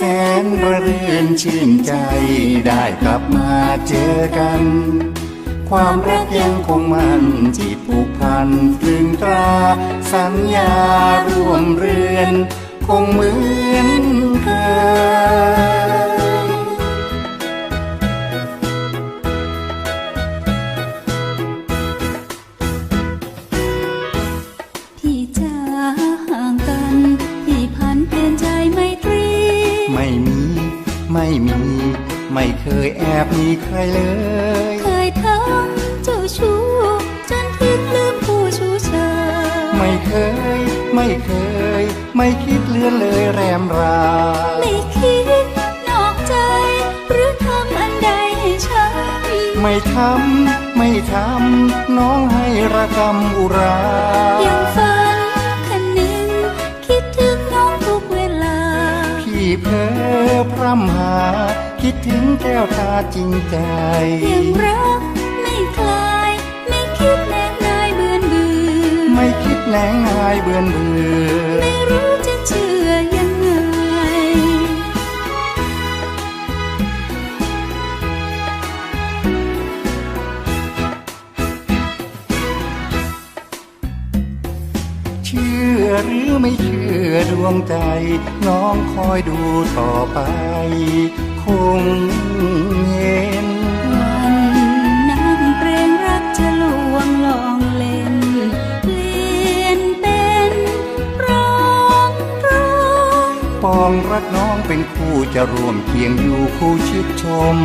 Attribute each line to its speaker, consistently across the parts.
Speaker 1: ระเรื่นชื่นใจได้กลับมาเจอกัน ความรักยังคงมันจิตผูกพันตรึงตราสัญญาร่วมเรือน คงเหมือนเคย
Speaker 2: ไม่
Speaker 1: มี ไม่เคยแอบมีใครเลย
Speaker 2: เคยทำเจ้าชู้จนคิดลืมผู้ชูเชย
Speaker 1: ไม่เคย ไม่เคย ไม่คิดเลื่อนเลยแรมรา
Speaker 2: ไม่คิดนอกใจ หรือทำอันใดให้ฉัน
Speaker 1: ไม่ทำไม่ทำน้องให้ระกำอุรา
Speaker 2: ยังฝัน คิดถึง
Speaker 1: แก้วตาจริงใจ
Speaker 2: ยังรักไม่คลาย ไม่คิดแนกนายเบือนเบือ
Speaker 1: ไม่คิดแหนงอายเบือนเบื่อ
Speaker 2: ไม่รู้จะเชื่อยังไง
Speaker 1: เชื่อหรือไม่เชื่อดวงใจ น้องคอยดูต่อไปค งเห็น
Speaker 2: วันนั่งเกรงรักจะลวงลองเล่น เปลี่ยนเป็นร้องร้อง
Speaker 1: ปองรักน้องเป็นคู่จะร่วมเคียงอยู่คู่ชิดชม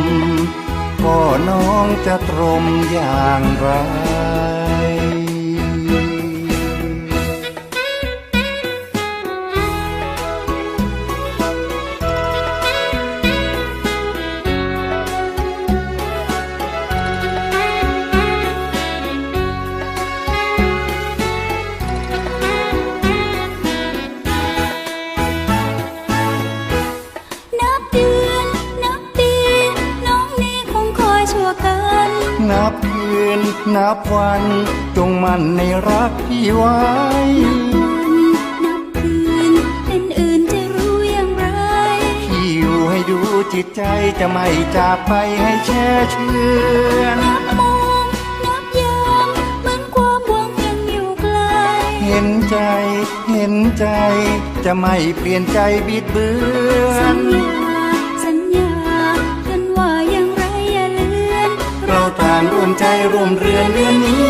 Speaker 1: ก็น้องจะตรมอย่างไร
Speaker 2: นนับวัน
Speaker 1: จงมั่นในรักพี่ไว้
Speaker 2: วันนับคืนเป็นอื่นจะรู้อย่างไร
Speaker 1: พี่อยู่ให้ดูจิตใจจะไม่จากไปให้แช่เชือน
Speaker 2: นับมองนับยามเหมือนความหวังยังอยู่ไกล
Speaker 1: เห็นใจเห็นใจจะไม่เปลี่ยนใจบิดเบือ
Speaker 2: สั
Speaker 1: น ร่วมใจร่วมเรือนเรือนนี้